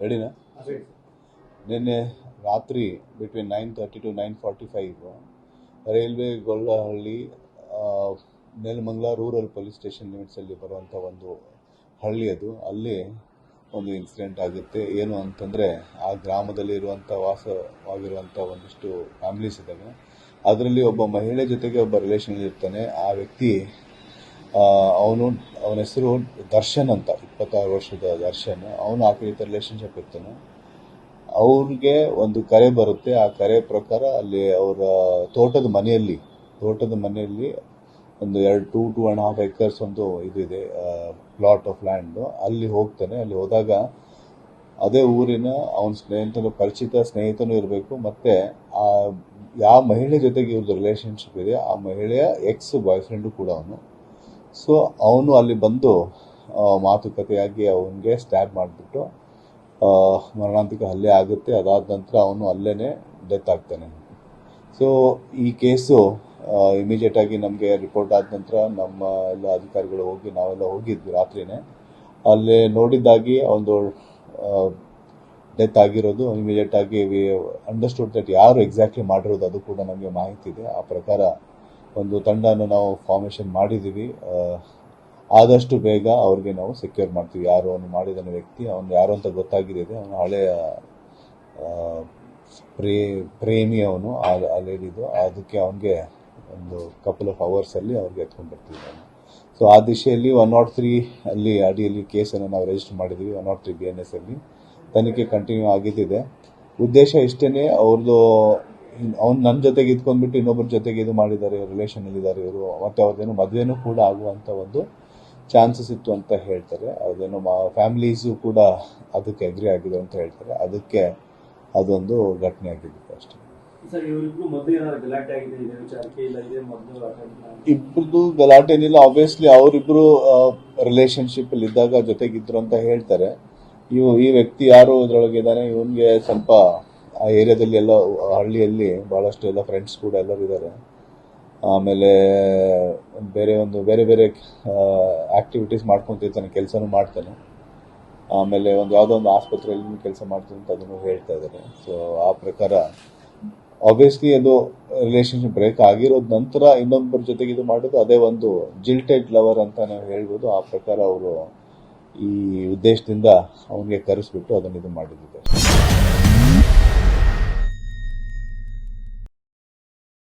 ರೆಡಿನಾ ನಿನ್ನೆ ರಾತ್ರಿ between nine thirty to nine forty five railway Gollahalli Nelamangala rural police station ಲಿಮಿಟ್ಸಲ್ಲಿ ಬರುವಂಥ ಒಂದು ಹಳ್ಳಿ ಅದು. ಅಲ್ಲಿ ಒಂದು ಇನ್ಸಿಡೆಂಟ್ ಆಗುತ್ತೆ ಏನು ಅಂತಂದರೆ ಆ ಗ್ರಾಮದಲ್ಲಿ ಇರುವಂಥ ವಾಸವಾಗಿರುವಂಥ ಒಂದಿಷ್ಟು ಫ್ಯಾಮಿಲೀಸ್ ಇದ್ದಾವೆ. ಅದರಲ್ಲಿ ಒಬ್ಬ ಮಹಿಳೆ ಜೊತೆಗೆ ಒಬ್ಬ ರಿಲೇಷನ್ ಇರ್ತಾನೆ. ಆ ವ್ಯಕ್ತಿ ಅವನು, ಅವನ ಹೆಸರು ದರ್ಶನ್ ಅಂತ, ಇಪ್ಪತ್ತಾರು ವರ್ಷದ ದರ್ಶನ್. ಅವನು ಆ ಕಡೆ ರಿಲೇಷನ್ಶಿಪ್ ಇರ್ತಾನೆ. ಅವ್ರಿಗೆ ಒಂದು ಕರೆ ಬರುತ್ತೆ. ಆ ಕರೆ ಪ್ರಕಾರ ಅಲ್ಲಿ ಅವರ ತೋಟದ ಮನೆಯಲ್ಲಿ ತೋಟದ ಮನೆಯಲ್ಲಿ ಒಂದು ಎರಡು two two and half acres ಒಂದು ಇದು ಇದೆ ಪ್ಲಾಟ್ ಆಫ್ ಲ್ಯಾಂಡು ಅಲ್ಲಿ ಹೋಗ್ತಾನೆ. ಅಲ್ಲಿ ಹೋದಾಗ ಅದೇ ಊರಿನ ಅವನ ಸ್ನೇಹಿತನು, ಪರಿಚಿತ ಸ್ನೇಹಿತನೂ ಇರಬೇಕು. ಮತ್ತು ಆ, ಯಾವ ಮಹಿಳೆ ಜೊತೆಗೆ ಇವ್ರದ್ದು ರಿಲೇಷನ್ಶಿಪ್ ಇದೆ, ಆ ಮಹಿಳೆಯ ಎಕ್ಸ್ ಬಾಯ್ ಫ್ರೆಂಡು ಕೂಡ ಅವನು. ಸೊ ಅವನು ಅಲ್ಲಿ ಬಂದು ಮಾತುಕತೆಯಾಗಿ ಅವನಿಗೆ ಸ್ಟ್ಯಾಬ್ ಮಾಡಿಬಿಟ್ಟು ಮರಣಾಂತಿಕ ಹಲ್ಲೆ ಆಗುತ್ತೆ. ಅದಾದ ನಂತರ ಅವನು ಅಲ್ಲೇ ಡೆತ್ ಆಗ್ತಾನೆ. ಸೊ ಈ ಕೇಸು ಇಮಿಡಿಯೇಟ್ ಆಗಿ ನಮಗೆ ರಿಪೋರ್ಟ್ ಆದ ನಂತರ ನಮ್ಮ ಎಲ್ಲ ಅಧಿಕಾರಿಗಳು ಹೋಗಿ, ನಾವೆಲ್ಲ ಹೋಗಿದ್ವಿ ರಾತ್ರಿನೇ. ಅಲ್ಲಿ ನೋಡಿದ್ದಾಗಿ ಒಂದು ಡೆತ್ ಆಗಿರೋದು ಇಮಿಡಿಯೇಟ್ ಆಗಿ ವಿ ಅಂಡರ್ಸ್ಟುಡ್ ದಟ್ ಯಾರು ಎಕ್ಸಾಕ್ಟ್ಲಿ ಮಾಡಿರೋದು ಅದು ಕೂಡ ನಮಗೆ ಮಾಹಿತಿ ಇದೆ. ಆ ಪ್ರಕಾರ ಒಂದು ತಂಡನ ನಾವು ಫಾರ್ಮೇಷನ್ ಮಾಡಿದ್ದೀವಿ ಆದಷ್ಟು ಬೇಗ ಅವ್ರಿಗೆ ನಾವು ಸೆಕ್ಯೂರ್ ಮಾಡ್ತೀವಿ. ಯಾರು ಅವನು ಮಾಡಿದ ವ್ಯಕ್ತಿ, ಅವನು ಯಾರು ಅಂತ ಗೊತ್ತಾಗಿದೆ ಅವನು ಹಳೆಯ ಪ್ರೇ, ಪ್ರೇಮಿ ಅವನು, ಆ ಲೇಡಿದು ಅದಕ್ಕೆ ಅವನಿಗೆ ಒಂದು ಕಪಲ್ ಆಫ್ ಅವರ್ಸಲ್ಲಿ ಅವ್ರಿಗೆ ಎತ್ಕೊಂಡು ಬರ್ತೀವಿ ನಾನು ಸೊ ಆ ದಿಶೆಯಲ್ಲಿ ಒನ್ ನಾಟ್ ತ್ರೀ ಅಲ್ಲಿ ಅಡಿಯಲ್ಲಿ ಕೇಸನ್ನು ನಾವು ರಿಜಿಸ್ಟರ್ ಮಾಡಿದ್ದೀವಿ one not three B N S ಅಲ್ಲಿ. ತನಿಖೆ ಕಂಟಿನ್ಯೂ ಆಗಿದ್ದಿದೆ. ಉದ್ದೇಶ ಇಷ್ಟೇ ಅವ್ರದ್ದು ಅವ್ನು ನನ್ನ ಜೊತೆಗೆ ಇದ್ಕೊಂಡ್ಬಿಟ್ಟು ಇನ್ನೊಬ್ಬರ ಜೊತೆಗೆ ಇದು ಮಾಡಿದ್ದಾರೆ ರಿಲೇಷನ್ ಇದ್ದಾರೆ ಇವರು. ಮತ್ತೆ ಅವ್ರದ್ದೇನು ಮದುವೆನೂ ಕೂಡ ಆಗುವಂಥ ಒಂದು ಚಾನ್ಸಸ್ ಇತ್ತು ಅಂತ ಹೇಳ್ತಾರೆ. ಅದೇನೋ ಫ್ಯಾಮಿಲೀಸು ಕೂಡ ಅದಕ್ಕೆ ಅಗ್ರಿ ಆಗಿದೆ ಅಂತ ಹೇಳ್ತಾರೆ. ಅದಕ್ಕೆ ಅದೊಂದು ಘಟನೆ ಆಗಿದೆ ಅಷ್ಟೇ. ಏನಾದ್ರು ಗಲಾಟೆ ಏನಿಲ್ಲ. ಆಬ್ವಿಯಸ್ಲಿ ಅವರಿಬ್ರು ರಿಲೇಶನ್ಶಿಪ್ ಅಲ್ಲಿ ಇದ್ದಾಗ ಜೊತೆಗಿದ್ರು ಅಂತ ಹೇಳ್ತಾರೆ. ಇವು ಈ ವ್ಯಕ್ತಿ ಯಾರು ಇದ್ರೊಳಗೆ ಇದ್ದಾನೆ ಇವನ್ಗೆ ಸ್ವಲ್ಪ ಆ ಏರಿಯಾದಲ್ಲಿ ಎಲ್ಲ, ಹಳ್ಳಿಯಲ್ಲಿ ಬಹಳಷ್ಟು ಎಲ್ಲ ಫ್ರೆಂಡ್ಸ್ ಕೂಡ ಎಲ್ಲರೂ ಇದ್ದಾರೆ ಆಮೇಲೆ ಬೇರೆ ಒಂದು, ಬೇರೆ ಬೇರೆ ಆಕ್ಟಿವಿಟೀಸ್ ಮಾಡ್ಕೊತಿರ್ತಾನೆ, ಕೆಲಸನೂ ಮಾಡ್ತಾನೆ. ಆಮೇಲೆ ಒಂದು ಯಾವುದೋ ಒಂದು ಆಸ್ಪತ್ರೆಯಲ್ಲಿ ಕೆಲಸ ಮಾಡ್ತೀನಿ ಅಂತ ಅದನ್ನು ಹೇಳ್ತಾ ಇದ್ದಾರೆ ಸೊ ಆ ಪ್ರಕಾರ ಆಬ್ವಿಯಸ್ಲಿ ಅದು ರಿಲೇಶನ್ಶಿಪ್ ಬ್ರೇಕ್ ಆಗಿರೋದ್ ನಂತರ ಇನ್ನೊಬ್ಬರ ಜೊತೆಗೆ ಇದು ಮಾಡೋದು ಅದೇ ಒಂದು ಜಿಲ್ಟೆಡ್ ಲವರ್ ಅಂತ ನಾವು ಹೇಳ್ಬೋದು. ಆ ಪ್ರಕಾರ ಅವರು ಈ ಉದ್ದೇಶದಿಂದ ಅವನಿಗೆ ಕರೆಸ್ಬಿಟ್ಟು ಅದನ್ನು ಇದು ಮಾಡಿದ್ದಾರೆ.